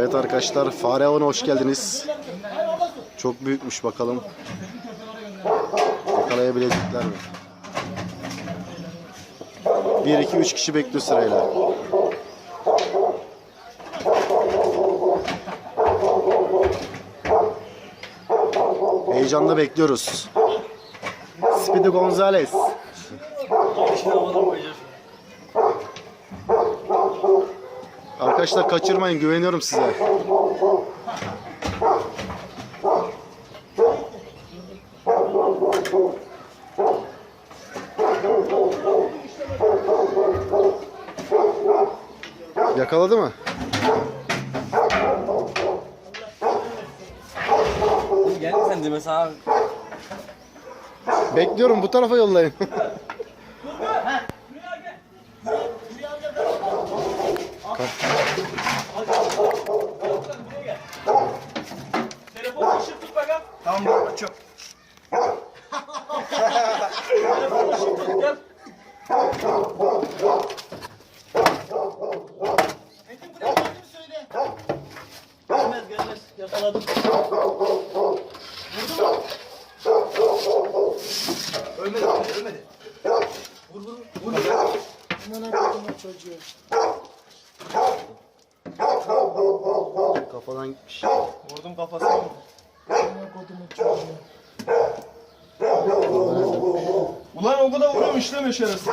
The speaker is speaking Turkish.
Evet arkadaşlar fare avına hoş geldiniz. Çok büyükmüş bakalım. Yakalayabilecekler mi? 1 2 3 kişi bekliyor sırayla. Heyecanla bekliyoruz. Speedy Gonzales. Arkadaşlar kaçırmayın güveniyorum size. Yakaladı mı? Geldin sen de mesela Bekliyorum bu tarafa yollayın. Telefonu ışık tut bakalım. Tamam bak açıyorum. Telefonu ışık tut gel. Metin buraya geldi mi söyle. Gelmez gelmez. Yakaladım. Vurdu mu? Ölmedi ölmedi. Vur vur. Vur. Aman akıllım çocuğu. Kafadan gitmiş. Vurdum kafasına. Aman kodumun çocuğu. Ulan o kadar vuruyormuş değil mi şerefsiz?